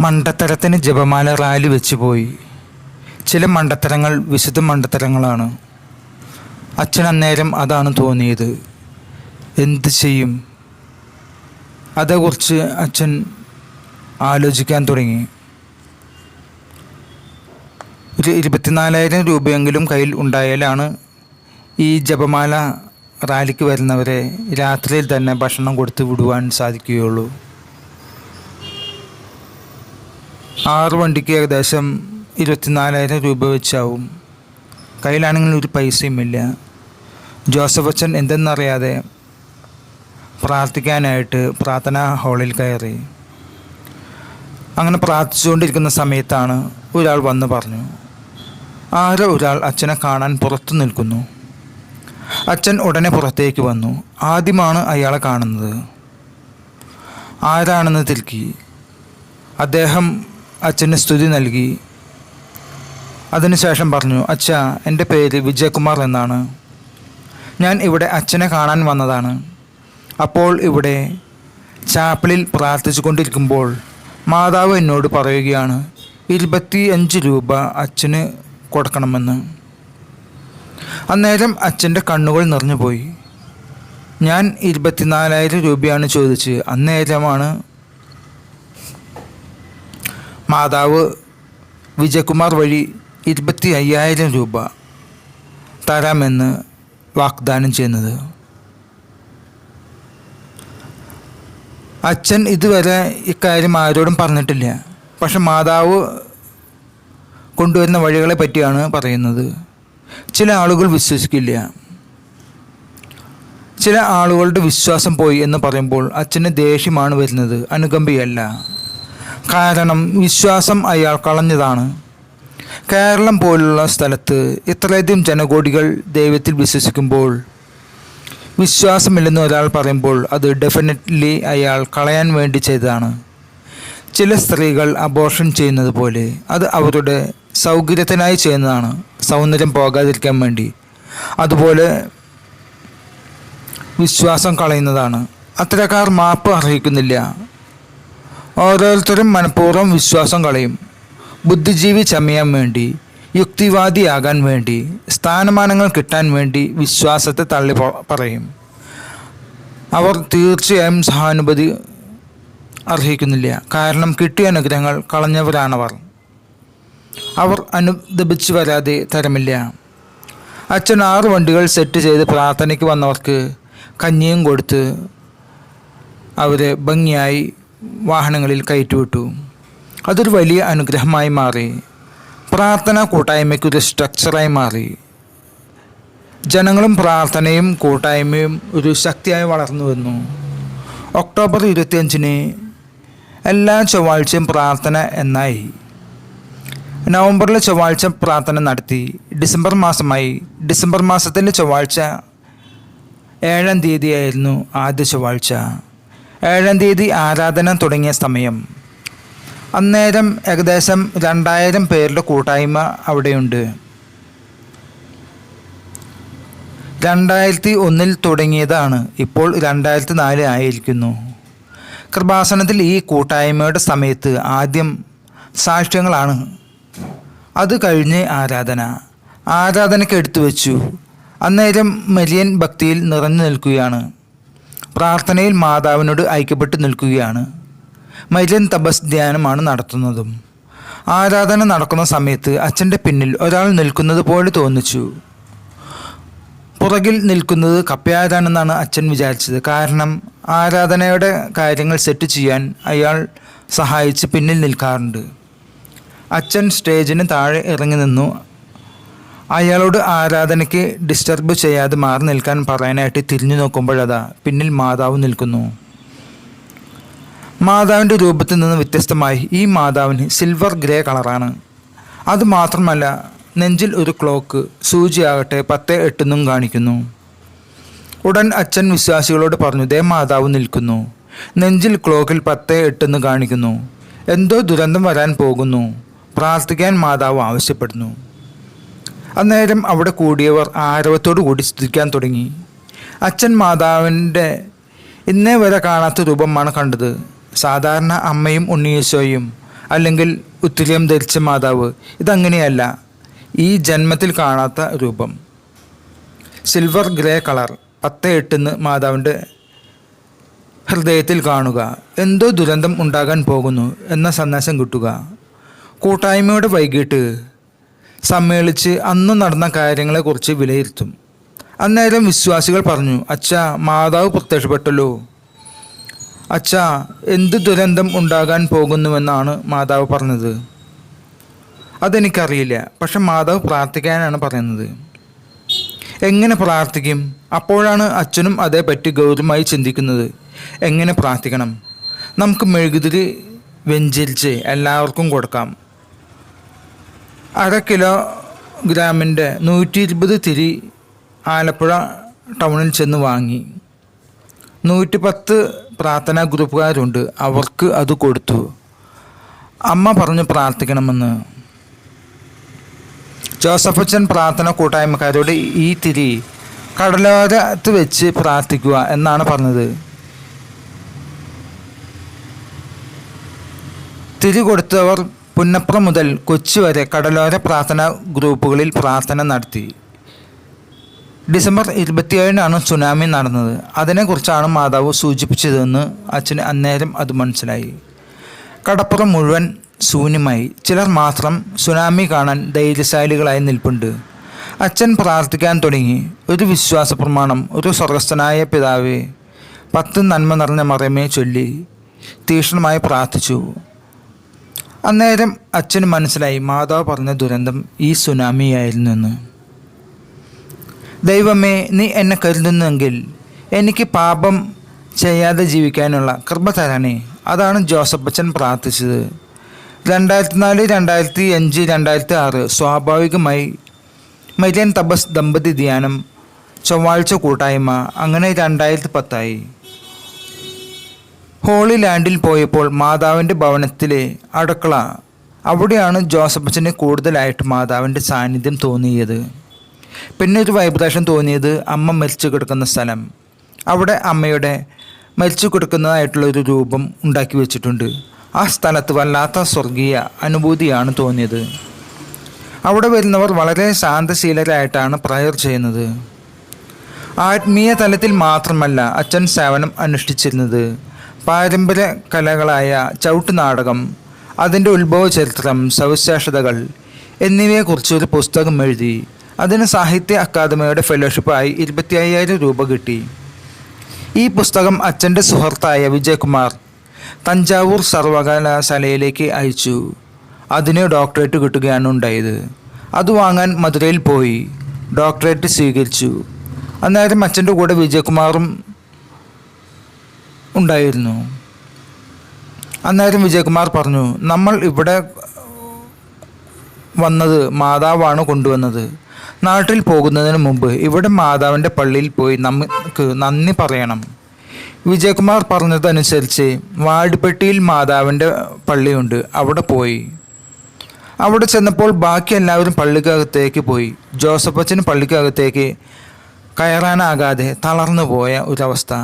മണ്ടത്തരത്തിന് ജപമാല റാലി വെച്ചുപോയി. ചില മണ്ടത്തരങ്ങൾ വിശുദ്ധ മണ്ടത്തരങ്ങളാണ്. അച്ഛൻ അന്നേരം അതാണ് തോന്നിയത്. എന്ത് ചെയ്യും? അതേക്കുറിച്ച് അച്ഛൻ ആലോചിക്കാൻ തുടങ്ങി. ഒരു ഇരുപത്തിനാലായിരം രൂപയെങ്കിലും കയ്യിൽ ഉണ്ടായാലാണ് ഈ ജപമാല റാലിക്ക് വരുന്നവരെ രാത്രിയിൽ തന്നെ ഭക്ഷണം കൊടുത്ത് വിടുവാൻ സാധിക്കുകയുള്ളൂ. ആറ് വണ്ടിക്ക് ഏകദേശം ഇരുപത്തിനാലായിരം രൂപ വെച്ചാവും. കയ്യിലാണെങ്കിൽ ഒരു പൈസയുമില്ല ജോസഫ് അച്ഛൻ എന്തെന്നറിയാതെ പ്രാർത്ഥിക്കാനായിട്ട് പ്രാർത്ഥനാ ഹാളിൽ കയറി. അങ്ങനെ പ്രാർത്ഥിച്ചുകൊണ്ടിരിക്കുന്ന സമയത്താണ് ഒരാൾ വന്ന് പറഞ്ഞു ആരോ ഒരാൾ അച്ഛനെ കാണാൻ പുറത്തു നിൽക്കുന്നു. അച്ഛൻ ഉടനെ പുറത്തേക്ക് വന്നു. ആദ്യമാണ് അയാളെ കാണുന്നത്. ആരാണെന്ന് തിരുക്കി അദ്ദേഹം അച്ഛന് സ്തുതി നൽകി. അതിനുശേഷം പറഞ്ഞു അച്ഛ എന്റെ പേര് വിജയകുമാർ എന്നാണ്. ഞാൻ ഇവിടെ അച്ഛനെ കാണാൻ വന്നതാണ്. അപ്പോൾ ഇവിടെ ചാപ്പിളിൽ പ്രാർത്ഥിച്ചു കൊണ്ടിരിക്കുമ്പോൾ മാതാവ് എന്നോട് പറയുകയാണ് ഇരുപത്തി അഞ്ച് രൂപ അച്ഛന് കൊടുക്കണമെന്ന്. അന്നേരം അച്ഛന്റെ കണ്ണുകൾ നിറഞ്ഞുപോയി. ഞാൻ ഇരുപത്തിനാലായിരം രൂപയാണ് ചോദിച്ച് അന്നേരമാണ് മാതാവ് വിജയകുമാർ വഴി ഇരുപത്തി അയ്യായിരം രൂപ തരാമെന്ന് വാഗ്ദാനം ചെയ്യുന്നത്. അച്ഛൻ ഇതുവരെ ഇക്കാര്യം ആരോടും പറഞ്ഞിട്ടില്ല. പക്ഷെ മാതാവ് കൊണ്ടുവരുന്ന വഴികളെ പറ്റിയാണ് പറയുന്നത്. ചില ആളുകൾ വിശ്വസിക്കില്ല. ചില ആളുകളുടെ വിശ്വാസം പോയി എന്ന് പറയുമ്പോൾ അച്ഛന് ദേഷ്യമാണ് വരുന്നത്. അനുകമ്പയല്ല. കാരണം വിശ്വാസം അയാൾ കളഞ്ഞതാണ്. കേരളം പോലുള്ള സ്ഥലത്ത് ഇത്രയധികം ജനകോടികൾ ദൈവത്തിൽ വിശ്വസിക്കുമ്പോൾ വിശ്വാസമില്ലെന്ന് ഒരാൾ പറയുമ്പോൾ അത് ഡെഫിനറ്റ്ലി അയാൾ കളയാൻ വേണ്ടി ചെയ്തതാണ്. ചില സ്ത്രീകൾ അബോർഷൻ ചെയ്യുന്നത് പോലെ അത് അവരുടെ സൗകര്യത്തിനായി ചെയ്യുന്നതാണ്. സൗന്ദര്യം പോകാതിരിക്കാൻ വേണ്ടി. അതുപോലെ വിശ്വാസം കളയുന്നതാണ്. അത്തരക്കാർ മാപ്പ് അർഹിക്കുന്നില്ല. ഓരോരുത്തരും മനഃപൂർവം വിശ്വാസം കളയും. ബുദ്ധിജീവി ചമയാൻ വേണ്ടി യുക്തിവാദിയാകാൻ വേണ്ടി സ്ഥാനമാനങ്ങൾ കിട്ടാൻ വേണ്ടി വിശ്വാസത്തെ തള്ളി പറയും. അവർ തീർച്ചയായും സഹാനുഭൂതി അർഹിക്കുന്നില്ല. കാരണം കിട്ടിയ അനുഗ്രഹങ്ങൾ കളഞ്ഞവരാണവർ. അവർ അനുദപിച്ചു വരാതെ തരമില്ല. അച്ഛൻ ആറ് വണ്ടികൾ സെറ്റ് ചെയ്ത് പ്രാർത്ഥനയ്ക്ക് വന്നവർക്ക് കഞ്ഞിയും കൊടുത്ത് അവരെ ഭംഗിയായി വാഹനങ്ങളിൽ കയറ്റിവിട്ടു. അതൊരു വലിയ അനുഗ്രഹമായി മാറി. പ്രാർത്ഥന കൂട്ടായ്മയ്ക്കൊരു സ്ട്രക്ചറായി മാറി. ജനങ്ങളും പ്രാർത്ഥനയും കൂട്ടായ്മയും ഒരു ശക്തിയായി വളർന്നു വന്നു. ഒക്ടോബർ ഇരുപത്തിയഞ്ചിന് എല്ലാ ചൊവ്വാഴ്ചയും പ്രാർത്ഥന എന്നായി. നവംബറിലെ ചൊവ്വാഴ്ച പ്രാർത്ഥന നടത്തി. ഡിസംബർ മാസമായി. ഡിസംബർ മാസത്തിന്റെ ചൊവ്വാഴ്ച ഏഴാം തീയതിയായിരുന്നു ആദ്യ ചൊവ്വാഴ്ച. ഏഴാം തീയതി ആരാധന തുടങ്ങിയ സമയം. അന്നേരം ഏകദേശം രണ്ടായിരം പേരുടെ കൂട്ടായ്മ അവിടെയുണ്ട്. രണ്ടായിരത്തി ഒന്നിൽ തുടങ്ങിയതാണ്. ഇപ്പോൾ രണ്ടായിരത്തി നാല് ആയിരിക്കുന്നു. കൃപാസനത്തിൽ ഈ കൂട്ടായ്മയുടെ സമയത്ത് ആദ്യം സാക്ഷ്യങ്ങളാണ്. അത് കഴിഞ്ഞ് ആരാധന. ആരാധനയ്ക്ക് എടുത്തു വച്ചു അന്നേരം മരിയൻ ഭക്തിയിൽ നിറഞ്ഞു നിൽക്കുകയാണ്. പ്രാർത്ഥനയിൽ മാതാവിനോട് ഐക്യപ്പെട്ട് നിൽക്കുകയാണ്. മൈലൻ തപസ് ധ്യാനമാണ് നടത്തുന്നതും. ആരാധന നടക്കുന്ന സമയത്ത് അച്ഛന്റെ പിന്നിൽ ഒരാൾ നിൽക്കുന്നത് പോലെ തോന്നിച്ചു. പുറകിൽ നിൽക്കുന്നത് കപ്പയാരാണെന്നാണ് അച്ഛൻ വിചാരിച്ചത്. കാരണം ആരാധനയുടെ കാര്യങ്ങൾ സെറ്റ് ചെയ്യാൻ അയാൾ സഹായിച്ച് പിന്നിൽ നിൽക്കാറുണ്ട്. അച്ഛൻ സ്റ്റേജിന് താഴെ ഇറങ്ങി നിന്നു. അയാളോട് ആരാധനയ്ക്ക് ഡിസ്റ്റർബ് ചെയ്യാതെ മാറി നിൽക്കാൻ പറയാനായിട്ട് തിരിഞ്ഞു നോക്കുമ്പോഴതാ പിന്നിൽ മാതാവ് നിൽക്കുന്നു. മാതാവിന്റെ രൂപത്തിൽ നിന്ന് വ്യത്യസ്തമായി ഈ മാതാവിന് സിൽവർ ഗ്രേ കളറാണ് അതുമാത്രമല്ല നെഞ്ചിൽ ഒരു ക്ലോക്ക് സൂചിയാകട്ടെ പത്ത് എട്ടെന്നും കാണിക്കുന്നു. ഉടൻ അച്ഛൻ വിശ്വാസികളോട് പറഞ്ഞു ദേ മാതാവ് നിൽക്കുന്നു. നെഞ്ചിൽ ക്ലോക്കിൽ പത്ത് എട്ടെന്ന് കാണിക്കുന്നു. എന്തോ ദുരന്തം വരാൻ പോകുന്നു. പ്രാർത്ഥിക്കാൻ മാതാവ് ആവശ്യപ്പെടുന്നു. അന്നേരം അവിടെ കൂടിയവർ ആരവത്തോടു കൂടി സ്തുതിക്കാൻ തുടങ്ങി. അച്ഛൻ മാതാവിന്റെ ഇന്നേ വരെ കാണാത്ത രൂപമാണ് കണ്ടത്. സാധാരണ അമ്മയും ഉണ്ണിയേശോയും അല്ലെങ്കിൽ ഉത്തരീയം ധരിച്ച മാതാവ് ഇതങ്ങനെയല്ല ഈ ജന്മത്തിൽ കാണാത്ത രൂപം. സിൽവർ ഗ്രേ കളർ പത്ത് എട്ടെന്ന് മാതാവിന്റെ ഹൃദയത്തിൽ കാണുക. എന്തോ ദുരന്തം ഉണ്ടാകാൻ പോകുന്നു എന്ന സന്ദേശം കിട്ടുക. കൂട്ടായ്മയുടെ വൈകിട്ട് സമ്മേളിച്ച് അന്ന് നടന്ന കാര്യങ്ങളെക്കുറിച്ച് വിലയിരുത്തും. അന്നേരം വിശ്വാസികൾ പറഞ്ഞു അച്ഛ മാതാവ് പ്രത്യക്ഷപ്പെട്ടല്ലോ. അച്ഛ എന്ത് ദുരന്തം ഉണ്ടാകാൻ പോകുന്നുവെന്നാണ് മാതാവ് പറഞ്ഞത്. അതെനിക്കറിയില്ല പക്ഷെ മാതാവ് പ്രാർത്ഥിക്കാനാണ് പറയുന്നത്. എങ്ങനെ പ്രാർത്ഥിക്കും? അപ്പോഴാണ് അച്ഛനും അതേപ്പറ്റി ഗൗരവമായി ചിന്തിക്കുന്നത്. എങ്ങനെ പ്രാർത്ഥിക്കണം? നമുക്ക് മെഴുകുതിരി വെഞ്ചരിച്ച് എല്ലാവർക്കും കൊടുക്കാം. അര കിലോ ഗ്രാമിന്റെ നൂറ്റി ഇരുപത് തിരി ആലപ്പുഴ ടൗണിൽ ചെന്ന് വാങ്ങി. നൂറ്റി പത്ത് പ്രാർത്ഥനാ ഗ്രൂപ്പുകാരുണ്ട്. അവർക്ക് അത് കൊടുത്തു. അമ്മ പറഞ്ഞു പ്രാർത്ഥിക്കണമെന്ന്. ജോസഫച്ചൻ പ്രാർത്ഥന കൂട്ടായ്മക്കാരോട് ഈ തിരി കടലോരത്ത് വെച്ച് പ്രാർത്ഥിക്കുക എന്നാണ് പറഞ്ഞത്. തിരി കൊടുത്തവർ പുന്നപ്ര മുതൽ കൊച്ചി വരെ കടലോര പ്രാർത്ഥന ഗ്രൂപ്പുകളിൽ പ്രാർത്ഥന നടത്തി. ഡിസംബർ ഇരുപത്തിയേഴിനാണ് സുനാമി നടന്നത്. അതിനെക്കുറിച്ചാണ് മാതാവ് സൂചിപ്പിച്ചതെന്ന് അച്ഛന് അന്നേരം അത് മനസ്സിലായി. കടപ്പുറം മുഴുവൻ ശൂന്യമായി. ചിലർ മാത്രം സുനാമി കാണാൻ ധൈര്യശാലികളായി നിൽപ്പുണ്ട്. അച്ഛൻ പ്രാർത്ഥിക്കാൻ തുടങ്ങി. ഒരു വിശ്വാസ പ്രമാണം ഒരു സ്വർഗസ്ഥനായ പിതാവേ പത്ത് നന്മ നിറഞ്ഞ മറമേ ചൊല്ലി തീക്ഷ്ണമായി പ്രാർത്ഥിച്ചു. അന്നേരം അച്ഛന് മനസ്സിലായി മാതാവ് പറഞ്ഞ ദുരന്തം ഈ സുനാമിയായിരുന്നു എന്ന് ദൈവമേ നീ എന്നെ കരുതുന്നെങ്കിൽ എനിക്ക് പാപം ചെയ്യാതെ ജീവിക്കാനുള്ള കൃപ തരണേ. അതാണ് ജോസഫ് അച്ഛൻ പ്രാർത്ഥിച്ചത്. രണ്ടായിരത്തി നാല് രണ്ടായിരത്തി അഞ്ച് രണ്ടായിരത്തി ആറ് സ്വാഭാവികമായി മരിയൻ തപസ് ദമ്പതി ധ്യാനം ചൊവ്വാഴ്ച കൂട്ടായ്മ അങ്ങനെ രണ്ടായിരത്തി പത്തായി ഹോളി ലാൻഡിൽ പോയപ്പോൾ മാതാവിന്റെ ഭവനത്തിലെ അടുക്കള അവിടെയാണ് ജോസഫ് കൂടുതലായിട്ട് മാതാവിന്റെ സാന്നിധ്യം തോന്നിയത്. പിന്നെ ഒരു വൈബ്രേഷൻ തോന്നിയത് അമ്മ മരിച്ചു കിടക്കുന്ന സ്ഥലം. അവിടെ അമ്മയുടെ മരിച്ചു കിടക്കുന്നതായിട്ടുള്ള ഒരു രൂപം ഉണ്ടാക്കി വെച്ചിട്ടുണ്ട്. ആ സ്ഥലത്ത് വല്ലാത്ത സ്വർഗീയ അനുഭൂതിയാണ് തോന്നിയത്. അവിടെ വരുന്നവർ വളരെ ശാന്തശീലരായിട്ടാണ് പ്രയർ ചെയ്യുന്നത്. ആത്മീയ തലത്തിൽ മാത്രമല്ല അച്ഛൻ സേവനം അനുഷ്ഠിച്ചിരുന്നത്. പാരമ്പര്യ കലകളായ ചവിട്ടുനാടകം അതിന്റെ ഉത്ഭവ ചരിത്രം സവിശേഷതകൾ എന്നിവയെക്കുറിച്ച് ഒരു പുസ്തകം എഴുതി അതിന് സാഹിത്യ അക്കാദമിയുടെ ഫെലോഷിപ്പായി ഇരുപത്തി അയ്യായിരം രൂപ കിട്ടി. ഈ പുസ്തകം അച്ഛന്റെ സുഹൃത്തായ വിജയകുമാർ തഞ്ചാവൂർ സർവകലാശാലയിലേക്ക് അയച്ചു. അതിന് ഡോക്ടറേറ്റ് കിട്ടുകയാണ് ഉണ്ടായത്. അത് വാങ്ങാൻ മധുരയിൽ പോയി. ഡോക്ടറേറ്റ് സ്വീകരിച്ചു. അന്നേരം അച്ഛന്റെ കൂടെ വിജയകുമാറും ഉണ്ടായിരുന്നു. അന്നേരം വിജയകുമാർ പറഞ്ഞു നമ്മൾ ഇവിടെ വന്നത് മാതാവാണ് കൊണ്ടുവന്നത്. നാട്ടിൽ പോകുന്നതിന് മുമ്പ് ഇവിടെ മാതാവിന്റെ പള്ളിയിൽ പോയി നമുക്ക് നന്ദി പറയണം. വിജയകുമാർ പറഞ്ഞതനുസരിച്ച് വാടിപ്പെട്ടിയിൽ മാതാവിന്റെ പള്ളിയുണ്ട് അവിടെ പോയി. അവിടെ ചെന്നപ്പോൾ ബാക്കി എല്ലാവരും പള്ളിക്കകത്തേക്ക് പോയി. ജോസഫ് അച്ഛൻ പള്ളിക്കകത്തേക്ക് കയറാനാകാതെ തളർന്നു പോയ ഒരവസ്ഥ.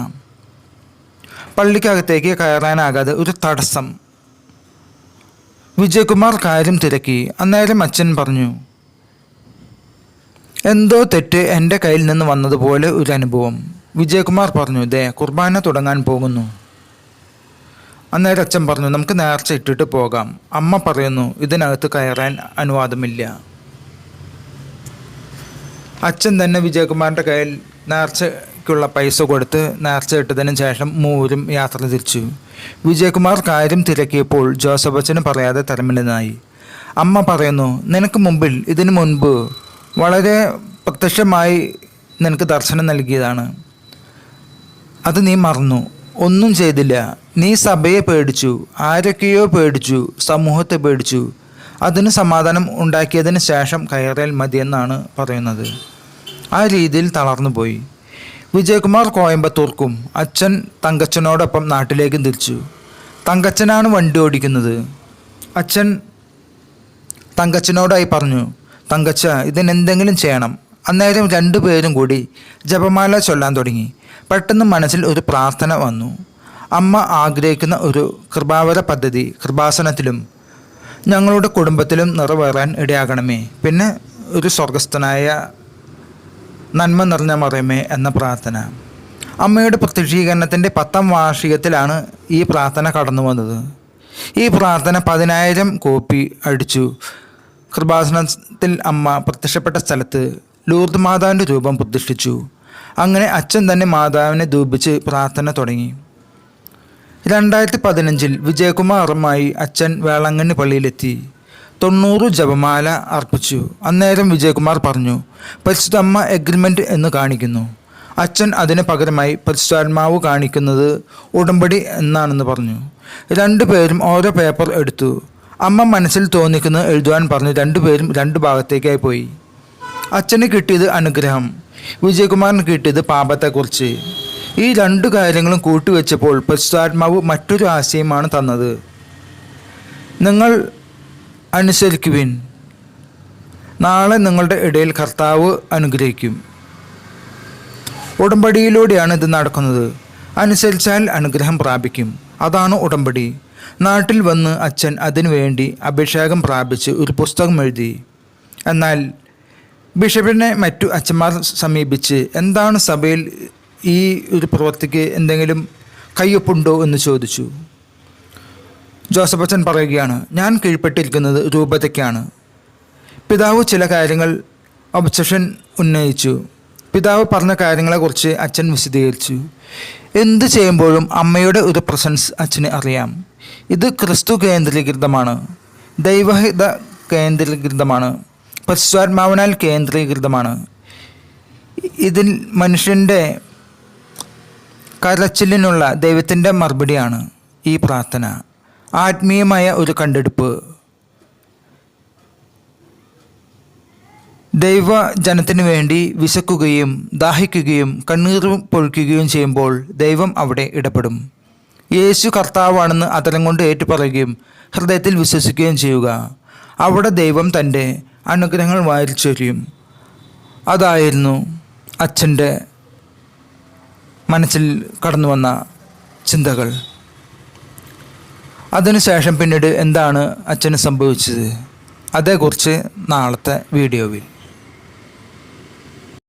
പള്ളിക്കകത്തേക്ക് കയറാനാകാതെ ഒരു തടസ്സം. വിജയകുമാർ കാര്യം തിരക്കി. അന്നേരം അച്ഛൻ പറഞ്ഞു എന്തോ തെറ്റ് എന്റെ കയ്യിൽ നിന്ന് വന്നതുപോലെ ഒരു അനുഭവം. വിജയകുമാർ പറഞ്ഞു ദേ കുർബാന തുടങ്ങാൻ പോകുന്നു. അന്നേരം അച്ഛൻ പറഞ്ഞു നമുക്ക് നേർച്ച ഇട്ടിട്ട് പോകാം. അമ്മ പറയുന്നു ഇതിനകത്ത് കയറാൻ അനുവാദമില്ല. അച്ഛൻ തന്നെ വിജയകുമാറിന്റെ കയ്യിൽ നേർച്ചയ്ക്കുള്ള പൈസ കൊടുത്ത് നേർച്ച ഇട്ടതിന് ശേഷം മൂവരും യാത്ര തിരിച്ചു. വിജയകുമാർ കാര്യം തിരക്കിയപ്പോൾ ജോസഫ് അച്ഛന് പറയാതെ തരമില്ലെന്നായി അമ്മ പറയുന്നു നിനക്ക് മുമ്പിൽ ഇതിനു മുൻപ് വളരെ പ്രത്യക്ഷമായി നിനക്ക് ദർശനം നൽകിയതാണ്. അത് നീ മറന്നു. ഒന്നും ചെയ്തില്ല. നീ സഭയെ പേടിച്ചു ആരൊക്കെയോ പേടിച്ചു സമൂഹത്തെ പേടിച്ചു. അതിന് സമാധാനം ഉണ്ടാക്കിയതിന് ശേഷം കയറിയാൽ മതിയെന്നാണ് പറയുന്നത്. ആ രീതിയിൽ തളർന്നുപോയി. വിജയകുമാർ കോയമ്പത്തൂർക്കും അച്ഛൻ തങ്കച്ചനോടൊപ്പം നാട്ടിലേക്കും തിരിച്ചു. തങ്കച്ചനാണ് വണ്ടി ഓടിക്കുന്നത്. അച്ഛൻ തങ്കച്ചനോടായി പറഞ്ഞു തങ്കച്ച ഇതിനെന്തെങ്കിലും ചെയ്യണം. അന്നേരം രണ്ടുപേരും കൂടി ജപമാല ചൊല്ലാൻ തുടങ്ങി. പെട്ടെന്ന് മനസ്സിൽ ഒരു പ്രാർത്ഥന വന്നു. അമ്മ ആഗ്രഹിക്കുന്ന ഒരു കൃപാവര പദ്ധതി കൃപാസനത്തിലും ഞങ്ങളുടെ കുടുംബത്തിലും നിറവേറാൻ ഇടയാകണമേ. പിന്നെ ഒരു സ്വർഗസ്ഥനായ നന്മ നിറഞ്ഞ മറിയമേ എന്ന പ്രാർത്ഥന. അമ്മയുടെ പ്രത്യക്ഷീകരണത്തിന്റെ പത്താം വാർഷികത്തിലാണ് ഈ പ്രാർത്ഥന കടന്നു വന്നത്. ഈ പ്രാർത്ഥന പതിനായിരം കോപ്പി അടിച്ചു. കൃപാസനത്തിൽ അമ്മ പ്രത്യക്ഷപ്പെട്ട സ്ഥലത്ത് ലൂർദ് മാതാവിന്റെ രൂപം പ്രതിഷ്ഠിച്ചു. അങ്ങനെ അച്ഛൻ തന്നെ മാതാവിനെ ദൂപിച്ച് പ്രാർത്ഥന തുടങ്ങി. രണ്ടായിരത്തി പതിനഞ്ചിൽ വിജയകുമാറുമായി അച്ഛൻ വേളാങ്കണ്ണി പള്ളിയിലെത്തി. തൊണ്ണൂറ് ജപമാല അർപ്പിച്ചു. അന്നേരം വിജയകുമാർ പറഞ്ഞു പരിശുദ്ധമ്മ എഗ്രിമെന്റ് എന്ന് കാണിക്കുന്നു. അച്ഛൻ അതിന് പകരമായി പരിശുദ്ധാത്മാവ് കാണിക്കുന്നത് ഉടമ്പടി എന്നാണെന്ന് പറഞ്ഞു. രണ്ടുപേരും ഓരോ പേപ്പർ എടുത്തു. അമ്മ മനസ്സിൽ തോന്നിക്കുന്നത് എഴുതുവാൻ പറഞ്ഞു രണ്ടുപേരും രണ്ട് ഭാഗത്തേക്കായി പോയി. അച്ഛന് കിട്ടിയത് അനുഗ്രഹം വിജയകുമാറിന് കിട്ടിയത് പാപത്തെക്കുറിച്ച്. ഈ രണ്ടു കാര്യങ്ങളും കൂട്ടിവെച്ചപ്പോൾ പരിശുദ്ധാത്മാവ് മറ്റൊരു ആശയമാണ് തന്നത്. നിങ്ങൾ അനുസരിക്കുവിൻ. നാളെ നിങ്ങളുടെ ഇടയിൽ കർത്താവ് അനുഗ്രഹിക്കും. ഉടമ്പടിയിലൂടെയാണ് ഇത് നടക്കുന്നത്. അനുസരിച്ചാൽ അനുഗ്രഹം പ്രാപിക്കും. അതാണ് ഉടമ്പടി. നാട്ടിൽ വന്ന് അച്ഛൻ അതിനുവേണ്ടി അഭിഷേകം പ്രാപിച്ച് ഒരു പുസ്തകം എഴുതി. എന്നാൽ ബിഷപ്പിനെ മറ്റു അച്ഛന്മാർ സമീപിച്ച് എന്താണ് സഭയിൽ ഈ ഒരു പ്രവൃത്തിക്ക് എന്തെങ്കിലും കയ്യൊപ്പുണ്ടോ എന്ന് ചോദിച്ചു. ജോസഫ് അച്ഛൻ പറയുകയാണ് ഞാൻ കീഴ്പ്പെട്ടിരിക്കുന്നത് രൂപതയ്ക്കാണ്. പിതാവ് ചില കാര്യങ്ങൾ ഒബ്സഷൻ ഉന്നയിച്ചു. പിതാവ് പറഞ്ഞ കാര്യങ്ങളെക്കുറിച്ച് അച്ഛൻ വിശദീകരിച്ചു. എന്ത് ചെയ്യുമ്പോഴും അമ്മയുടെ ഒരു പ്രസൻസ് അച്ഛന് അറിയാം. ഇത് ക്രിസ്തു കേന്ദ്രീകൃതമാണ്. ദൈവഹിത കേന്ദ്രീകൃതമാണ്. പരിശുദ്ധാത്മാവിനാൽ കേന്ദ്രീകൃതമാണ്. ഇതിൽ മനുഷ്യന്റെ കരച്ചിലിനുള്ള ദൈവത്തിന്റെ മറുപടിയാണ് ഈ പ്രാർത്ഥന. ആത്മീയമായ ഒരു കണ്ടെടുപ്പ്. ദൈവ ജനത്തിനു വേണ്ടി വിശക്കുകയും ദാഹിക്കുകയും കണ്ണീർ പൊഴിക്കുകയും ചെയ്യുമ്പോൾ ദൈവം അവിടെ ഇടപെടും. യേശു കർത്താവാണെന്ന് അതരം കൊണ്ട് ഏറ്റുപറയുകയും ഹൃദയത്തിൽ വിശ്വസിക്കുകയും ചെയ്യുക. അവിടെ ദൈവം തന്റെ അനുഗ്രഹങ്ങൾ വാരിച്ചൊരിയും അതായിരുന്നു അച്ഛന്റെ മനസ്സിൽ കടന്നു വന്ന ചിന്തകൾ. അതിനുശേഷം പിന്നീട് എന്താണ് അച്ഛന് സംഭവിച്ചത്? അതേക്കുറിച്ച് നാളത്തെ വീഡിയോയിൽ